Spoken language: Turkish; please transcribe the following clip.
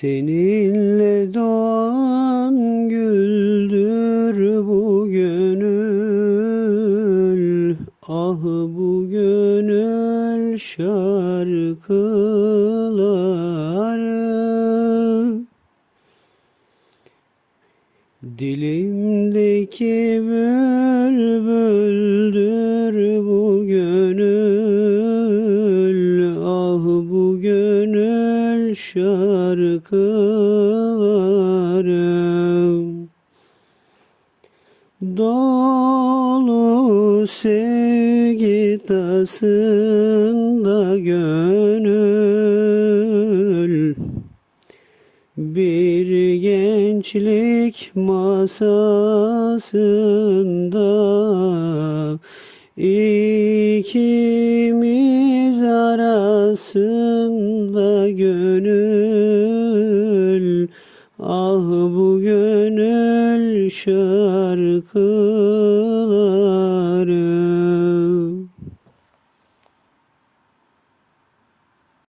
Seninle doğan güldür bu gönül Ah bu gönül şarkıları Dilimdeki bülbüldür şarkılarım Dolu sevgi tasında gönül. Bir gençlik masasında ikimiz arasında gönül. Ah bu gönül şarkıları